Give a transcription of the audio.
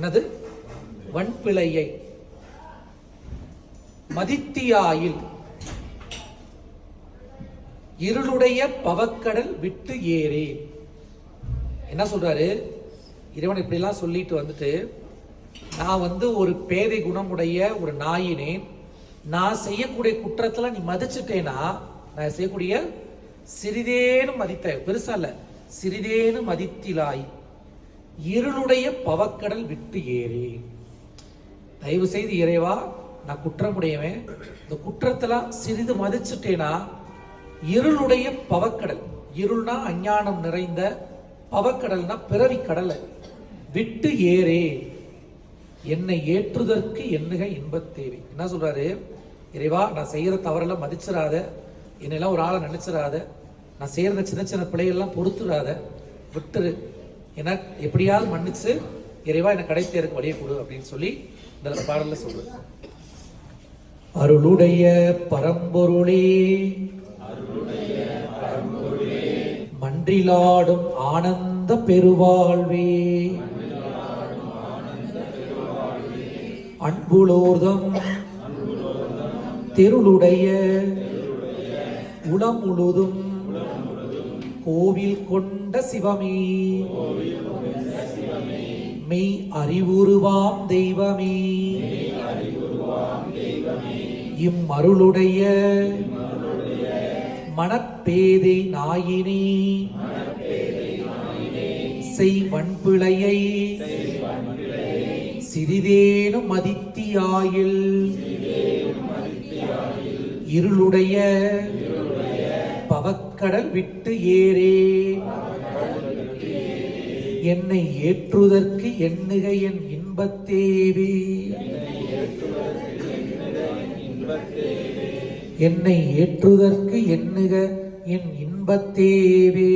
என்னது? வன்பிழையை. மதித்தியாயில். இருளுடைய பவக்கடல் விட்டு ஏறி. என்ன சொல்றாரு? இறைவன் இப்படிலாம் சொல்லிட்டு வந்துட்டு நான் வந்து ஒரு பேதை குணமுடைய ஒரு நாயினேன். நான் செய்யக்கூடிய குற்றத்துல நீ மதிச்சுட்டேனா? நான் செய்யக்கூடிய சிறிதேனும் மதித்த பெருசா இல்ல. சிறிதேனும் மதித்திலாய். இருளுடைய பவக்கடல் விட்டு ஏறி. தயவு செய்து இறைவா நான் குற்றமுடையவன். இந்த குற்றத்தெல்லாம் சிறிது மதிச்சுட்டேனா? இருளுடைய பவக்கடல். இருள்னா அஞ்ஞானம் நிறைந்த பவக்கடல்னா பிறவி கடலை விட்டு ஏறே. என்னை ஏற்றுதற்கு என்னுக இன்பத் தேவை. என்ன சொல்றாரு? இறைவா நான் செய்யற தவறெல்லாம் மதிச்சிடாத என்னெல்லாம் ஒரு ஆளை நினைச்சிடாத நான் செய்கிற சின்ன சின்ன பிழைகள்லாம் பொறுத்துடாத விட்டுரு. ஏன்னா எப்படியாவது மன்னிச்சு இறைவா எனக்கு கடை தேருக்கு வழியை கொடு அப்படின்னு சொல்லி இந்த பாடல்ல சொல்றது. அருளுடைய பரம்பொருளே மன்றிலாடும் ஆனந்த பெருவாழ்வே அன்புலோர்தம் தெருளுடைய உளம் முழுதும் கோவில் கொண்ட சிவமே. மெய் அறிவுருவாம் தெய்வமே. இம்மருளுடைய மனப்பேதை நாயினே. செய் வன்பிழையை சிறிதேனும் மதித்தியாயில். இருளுடைய கடல் விட்டு ஏறே. என்னை ஏற்றுதற்கு எண்ணுக என் இன்பத்தேவே. என்னை ஏற்றுதற்கு எண்ணுக என் இன்பத்தேவே.